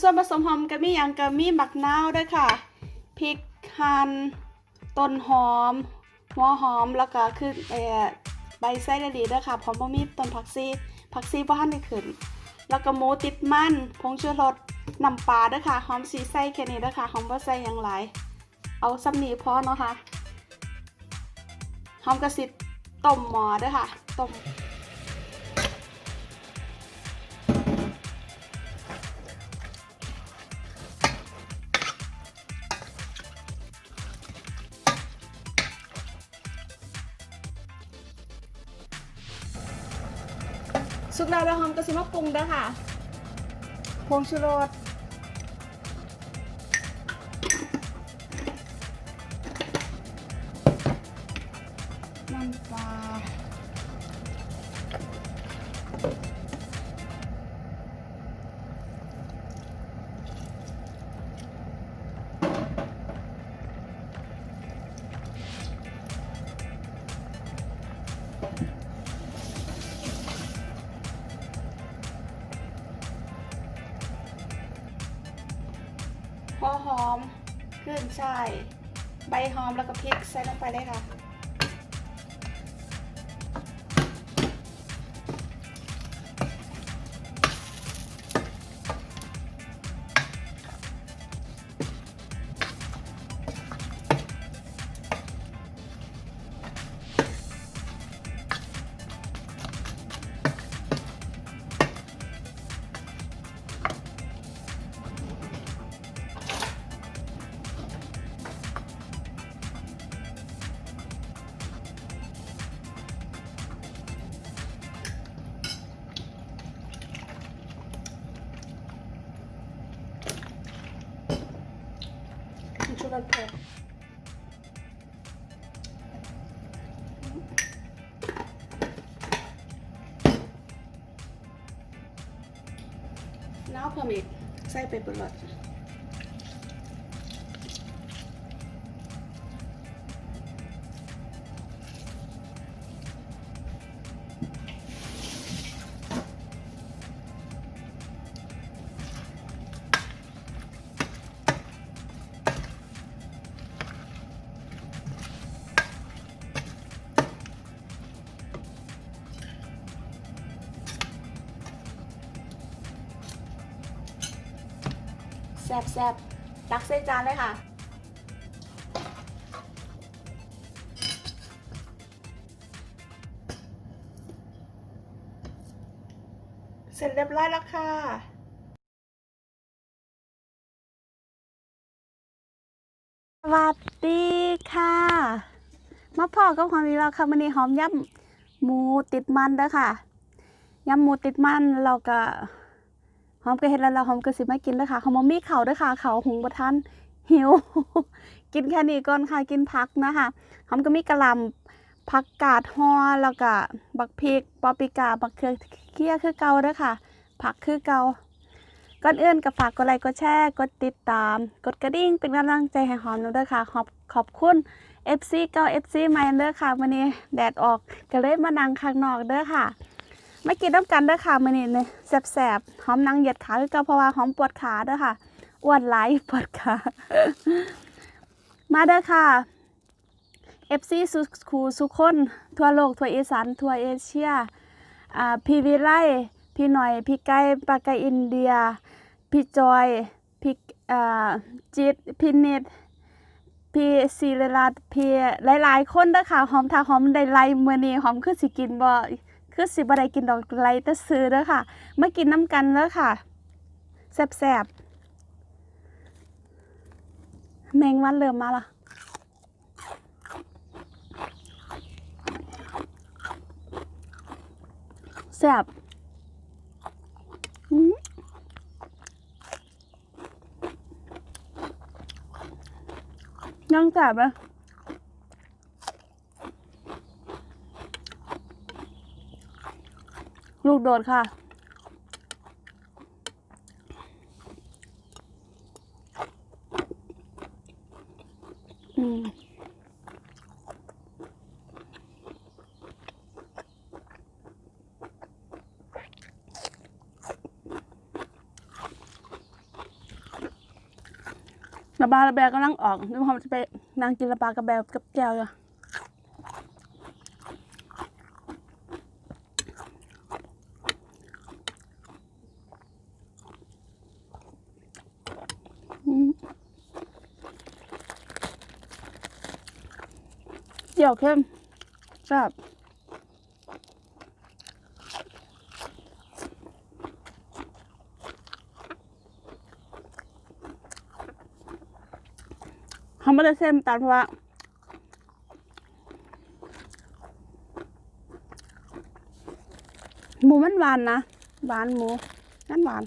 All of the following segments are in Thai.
ส่วนผสมหอมก็มีอย่างก็มีหมักนาวด้วยค่ะพริกหั่นต้นหอม หัวหอมแล้วก็คือใบไส้ละลีด้วยค่ะพร้อมบ่มีต้นผักซีผักซีบ่ทันได้ขึ้น แล้วก็หมูติดมันผงชูรสน้ำปลาด้วยค่ะหอมสีใส่แค่นี้ด้วยค่ะหอมบ่ใส่หยังหลเอาซ้ำนี้พอเนาะค่ะหอมกระสิต้มหมอด้วยค่ะต้ม สุกแล้วแล้วหอมกระสิมาปรุงด้อค่ะผงชูรส ใช่ ใบหอมแล้วก็พริกใส่ลงไปเลยค่ะ ผงชูรสเผ็ดน้ำเพิ่มอีกใส่ไปเปิดแซ่ บแซ่บตักใส่จานเลยค่ะ เสร็จเรียบร้อยแล้วค่ะสวัสดีค่ะ มาพอกับหอมอีกแล้วค่ะวันนี้หอมยำหมูติดมันเด้อค่ะยำหมูติดมันเราก็ หอมก็เห็นแล้วเราหอมก็สิไมากินเด้อค่ะหอมมีข้าด้อค่ะข้าหุงบ่ทันหิว กินแค่นี้ก่อนค่ะกินผักนะคะหอมก็มีกระลำผักกาดฮอแล้วก็บักพริกปอปิกาบักเขือเคี่ยคือเก่าด้อค่ะ ผักคือเก่าก่อนอื่นก็ฝากกดไลค์กดแชร์กดติดตาม กดกระดิ่งเป็นกำลังใจให้หอมด้วยค่ะขอบขอบคุณ FC เก่า FC ใหม่เด้อค่ะวันนี้แดดออกก็เลยมานั่งข้างนอกเด้อค่ะ ไมากินน้ำกันเด้อค่ะมือนี้เนี่ยแสบๆหอมนังเหยียดขาคือก่าเพราะว่าหอมปวดขาเด้อค่ะอ้วนหลปวดขามาเด้อค่ะ FC สุขูสุคน ทั่วโลก ทั่วอีสานทั่วเอเชียอ่าพี่วิไลพี่หน่อย พี่ไก่ปากไก่อินเดีย พี่จอย พี่อ่าจิต พี่เนตพี่ศิริรัตพี่หลาย ๆ คนเด้อค่ะหอมทาหอมได้ไล่มื้อนี้หอมคือสิกินบ่ คือสิบ่ได้กินดอกไล่แต่ซื้อเด้อค่ะมากินน้ำกันเด้อค่ะแซ่บๆแมงวันเริ่มมาละแซบยังแสบเลย ลูกโดดค่ะ อืมระบาระแบกำลังออกนึกว่าจะไปนางกินระบากระแบกับแก้วอยู่ เจียวเข้มแซ่บเขาไม่ได้เส้นตาลเพราะว่าหมูมันหวานนะ หวานหมูนั่นหวาน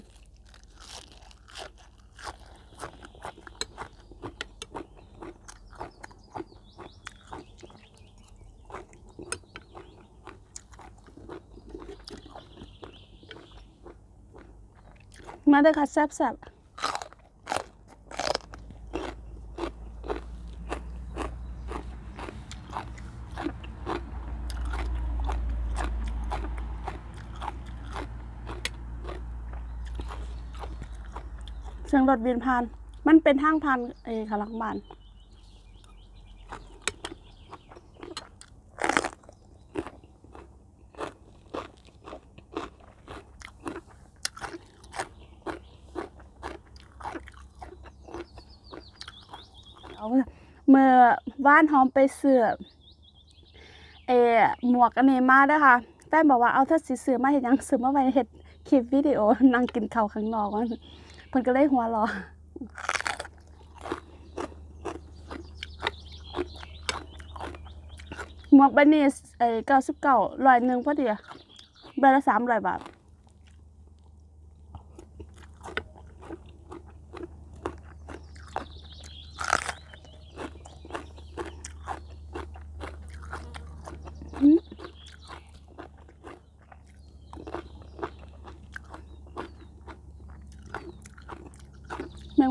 มาเด้อค่ะแซ่บแซ่บเสียงรถบินผ่าน มันเป็นทางผ่านเอขางหลังบ้าน เอาเมื่อ ว่านหอมไปเสือเอหมวกอันนี้มาด้อค่ะแต้มบอกว่าเอาถ้าสิซื้อมาเห็นยังซื้อมาไว้เฮ็ดคลิปวิดีโอนั่งกินข้าวข้างนอกว่าซั่นเพิ่นก็เลยหัวราะหมวกใบนี้ไอ้เก้าสิบเก้าร้อยหนึ่งพอดีใบละสามร้อยบาท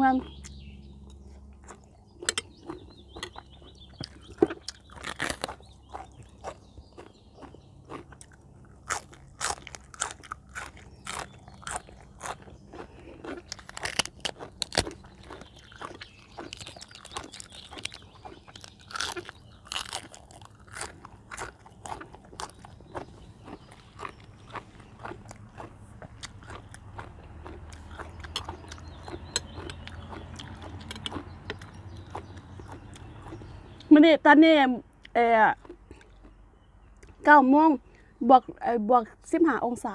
แมงวันมันนี่ตอนนี้เออเก้าโมงบวกเอ่อบวกสิบห้าองศา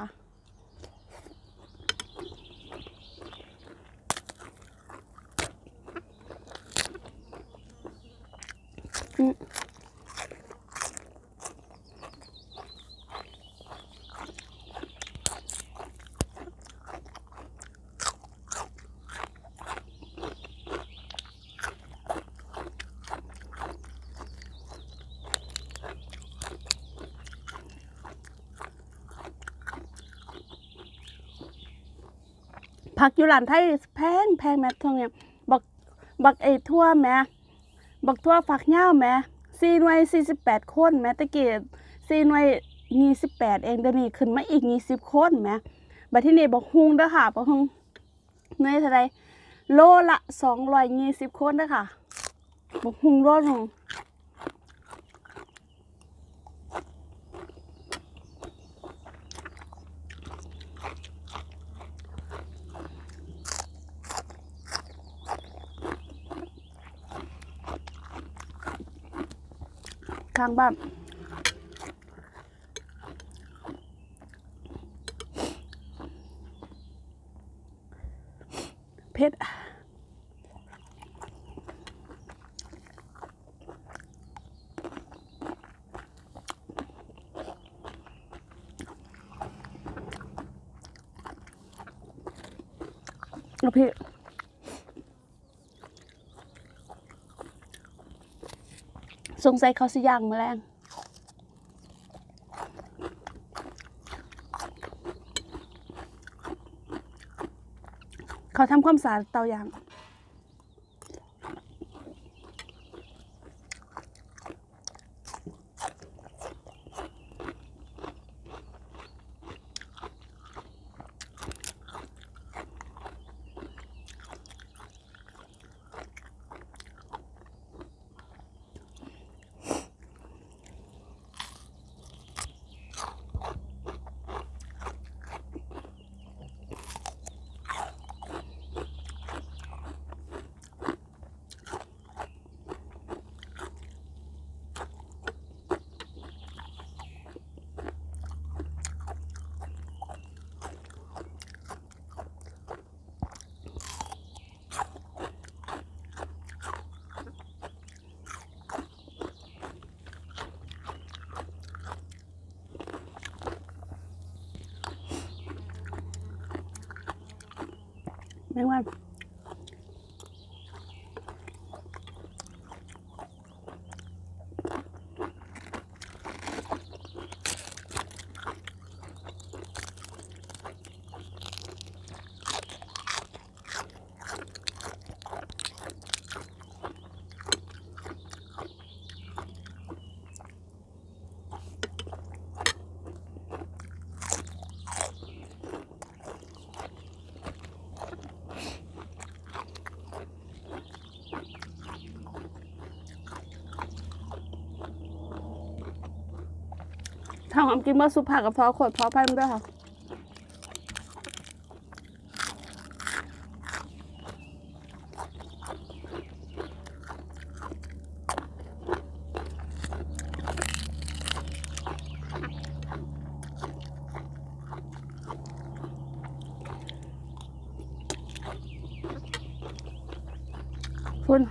ผักอยู่ร้านไทยแพงแพงแม่ทองเนี่ยบักบักไอ้ทั่วแม่บักทั่วฝักยาแม่สี่หน่วยสี่สิบแปดคนแม่ตะเกี้สี่หน่วยยี่สิบแปดเองเดี๋ยวนี้ขึ้นมาอีกยี่สิบคนแม่บัดที่นี่บักฮุงเด้อค่ะบักฮุงหน่วยเท่าไรโลละสองร้อยยี่สิบคนเด้อค่ะบักฮุงโลหนึง ข้างบ้านเผ็ดเอาเพี่ สงสัยเขาสิย่างแมลงเขาทำความสะอาดเตาย่าง everyone. างความกินเมื่อสุภากับพอขวดพอไปมันด้วยค่ะคุณ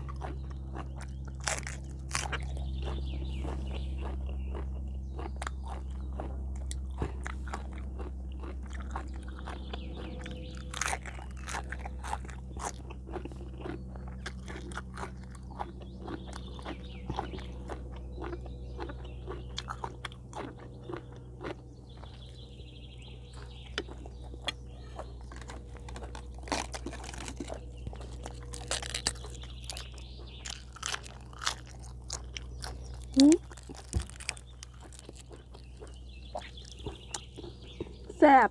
หืมแซ่บ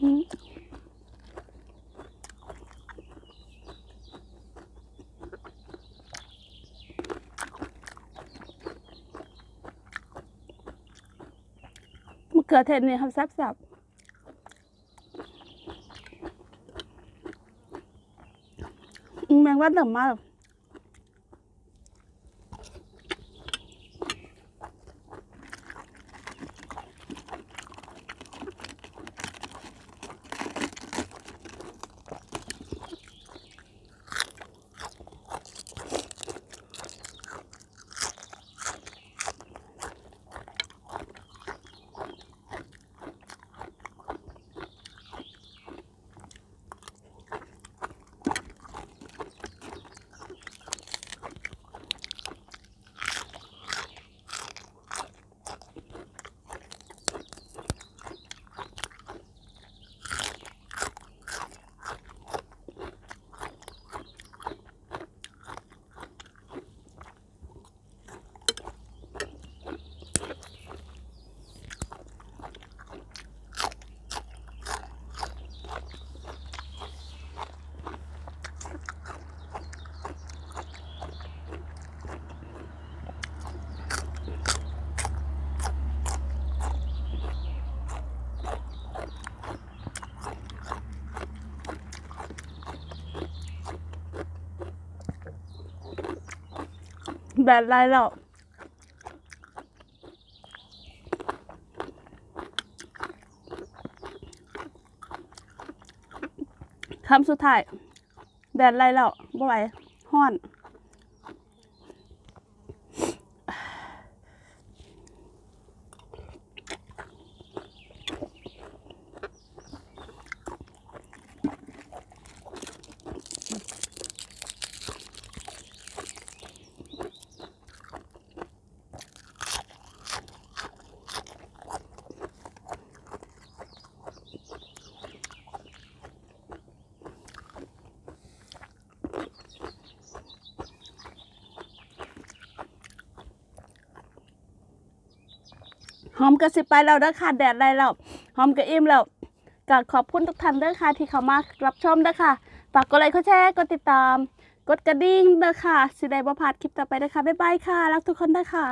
หืมมะเขือเทศนี่ครับแซ่บๆแมงวันเดิมมาก แบบไรแล้วคำสุดท้าย แดดไรแล้วบ่ไหวห้อน หอมกระสิไปแล้วเด้อค่ะแดดได้แล้วหอมกระอิ่มแล้วก็ขอบคุณทุกท่านเด้อค่ะที่เข้ามารับชมเด้อค่ะฝากกดไลค์กดแชร์กดติดตาม กดกระดิ่งเด้อค่ะสิได้บ่พลาดคลิปต่อไปเด้อค่ะบ๊ายบายค่ะรักทุกคนเด้อค่ะ